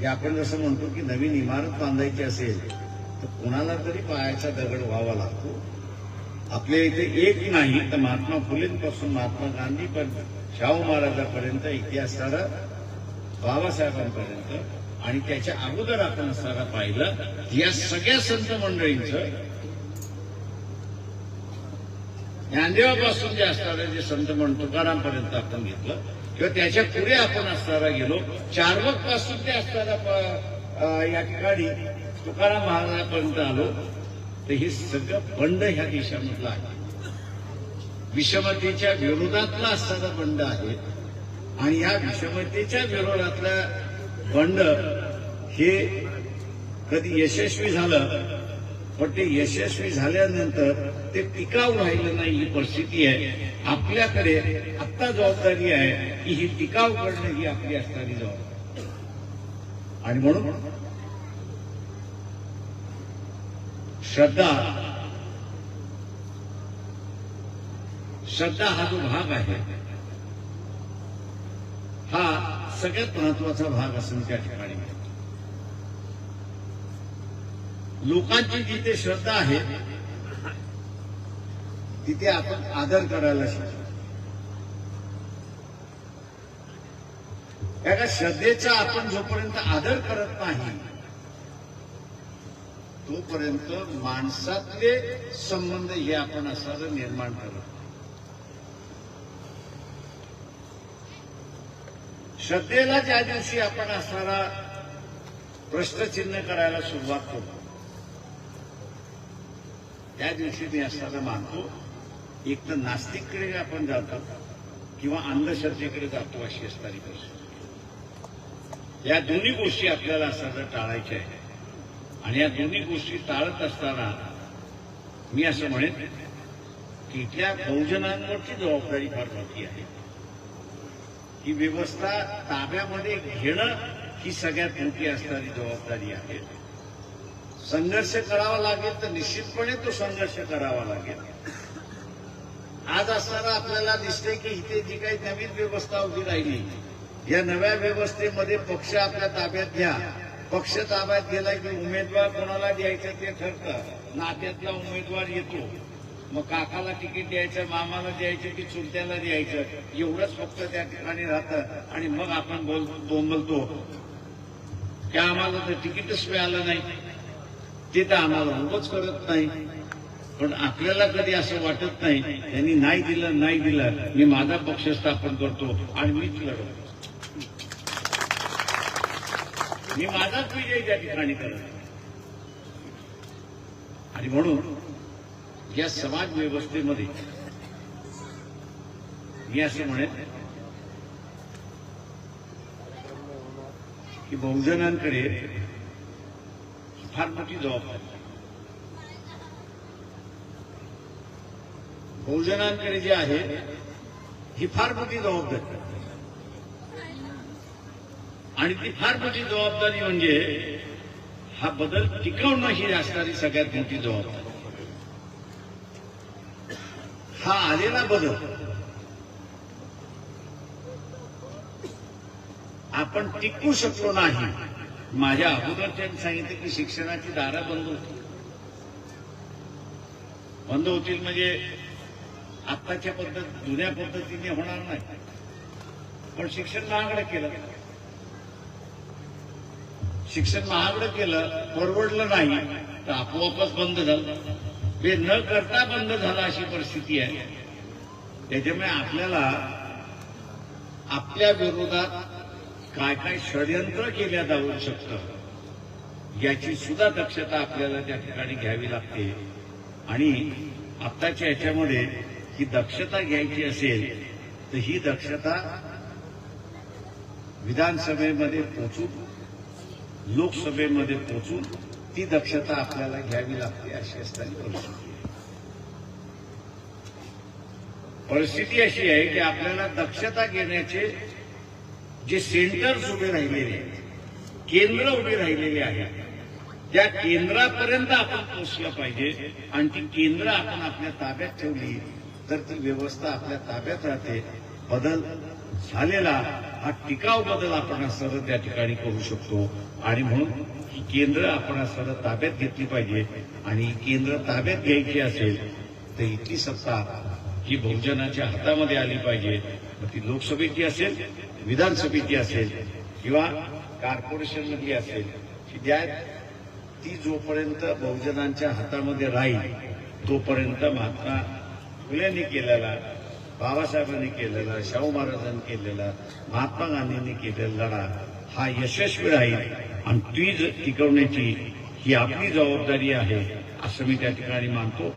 हे आपण जसं म्हणतो की नवीन इमारत बांधायची असेल तर कोणाला तरी पायाचा दगड व्हावा लागतो. आपल्या इथे एक नाही तर महात्मा फुलेंपासून महात्मा गांधी पण शाहू महाराजापर्यंत इतिहासाला बाबासाहेबांपर्यंत आणि त्याच्या अगोदर आपण असताना पाहिलं या सगळ्या संत मंडळींचं. ज्ञानदेवापासून जे असणारे जे संत म्हणून तुकारामपर्यंत आपण घेतलं. किंवा त्याच्या पुढे आपण असणारा गेलो चारवकपासून ते असताना प- या ठिकाणी तुकाराम महाराजापर्यंत आलो तर हे सगळं बंड ह्या देशामधलं आहे. विषमतेच्या विरोधातला असणारा बंड आहे. आणि या विषमतेच्या विरोधातलं बंड हे कधी यशस्वी झालं पण ते यशस्वी झाल्यानंतर ते टिकाऊ राहिलं नाही ही परिस्थिती आहे. आपल्याकडे आत्ता जबाबदारी आहे की ही टिकाऊ करणं ही आपली असणारी जबाबदारी. आणि म्हणून श्रद्धा श्रद्धा हा जो भाग आहे हा सगळ्यात महत्त्वाचा भाग असून त्या ठिकाणी. लोकांची जिथे श्रद्धा आहे तिथे आपण आदर करायला शिकतो. एका श्रद्धेचा आपण जोपर्यंत आदर करत नाही तोपर्यंत माणसातले संबंध हे आपण असं निर्माण करत श्रद्धेला ज्या दिवशी आपण असणारा प्रश्नचिन्ह करायला सुरुवात करतो त्या दिवशी मी असताना मानतो एक तर नास्तिककडे आपण जातो किंवा अंधश्रद्धेकडे जातो अशी असणारी परिस्थिती. या दोन्ही गोष्टी आपल्याला असताना टाळायच्या आहेत. आणि या दोन्ही गोष्टी टाळत असताना मी असं म्हणेन की त्या बहुजनांवरची जबाबदारी फार मोठी आहे. ही व्यवस्था ताब्यामध्ये घेणं ही सगळ्यात मोठी असणारी जबाबदारी आहे. संघर्ष करावा लागेल तर निश्चितपणे तो संघर्ष करावा लागेल. आज असताना आपल्याला दिसते की इथे जी काही नवीन व्यवस्था उभी राहिली या नव्या व्यवस्थेमध्ये पक्ष आपल्या ताब्यात घ्या. पक्ष ताब्यात गेला की उमेदवार कोणाला द्यायचं ते ठरतं. नात्यातला उमेदवार येतो. मग काकाला तिकीट द्यायचं मामाला द्यायचं की चुलत्याला द्यायचं एवढंच फक्त त्या ठिकाणी राहतं. आणि मग आपण बोल बोंबलतो की आम्हाला तर तिकीटच मिळालं नाही. ते तर आम्हाला उभंच करत नाही. पण आपल्याला कधी असं वाटत नाही त्यांनी नाही दिलं नाही दिलं मी माझा पक्ष स्थापन करतो आणि मीच लढवतो. मी माझाच विजय त्या ठिकाणी करतो. आणि म्हणून या समाज व्यवस्थेमध्ये मी असं म्हणेन की बहुजनांकडे फार मोठी जबाबदारी आहे. बहुजनांकडे जे आहे ही फार मोठी जबाबदारी आणि ती फार मोठी जबाबदारी म्हणजे हा बदल टिकवणं ही असणारी सगळ्यात मोठी जबाबदारी हा आलेला बदल आपण टिकू शकलो नाही माझ्या अगोदर त्यांनी सांगितलं की शिक्षणाची दारा बंद होती बंद होतील म्हणजे आत्ताच्या पद्धत जुन्या पद्धतीने होणार नाही. पण शिक्षण महागडं केलं. शिक्षण महागडं केलं परवडलं नाही तर आपोआपच बंद झालं. हे न करता बंद झालं अशी परिस्थिती आहे. त्याच्यामुळे आपल्याला आपल्या विरोधात काय काय षडयंत्र केल्या जाऊ शकतं याची सुद्धा दक्षता आपल्याला त्या ठिकाणी घ्यावी लागते आणि आत्ताच्या याच्यामध्ये ही दक्षता घ्यायची असेल तर ही दक्षता विधानसभेमध्ये पोचून लोकसभेमध्ये पोचून ती दक्षता आपल्याला घ्यावी लागते अशी असताना परिस्थिती आहे. परिस्थिती अशी आहे की आपल्याला दक्षता घेण्याचे जे सेंटर्स उभे राहिलेले आहेत केंद्र उभे राहिलेले आहेत त्या केंद्रापर्यंत आपण पोचलं पाहिजे. आणि ती केंद्र आपण आपल्या ताब्यात ठेवली तर ती व्यवस्था आपल्या ताब्यात राहते. बदल झालेला हा टिकाव बदल आपण असताना त्या ठिकाणी करू शकतो. आणि म्हणून ही केंद्र आपण असताना ताब्यात घेतली पाहिजे. आणि ही केंद्र ताब्यात घ्यायची असेल तर इथली सत्ता ही बहुजनाच्या हातामध्ये आली पाहिजे. मग ती लोकसभेची असेल विधानसभेची असेल किंवा कॉर्पोरेशन मधली असेल की ज्या ती जोपर्यंत बहुजनांच्या हातामध्ये राहील तोपर्यंत महात्मा फुलेंनी केलेला बाबासाहेबांनी केलेला शाहू महाराजांनी केलेला महात्मा गांधींनी केलेला लढा हा यशस्वी राहील. आणि ती ज- टिकवण्याची ही आपली जबाबदारी आहे असं मी त्या ठिकाणी मानतो.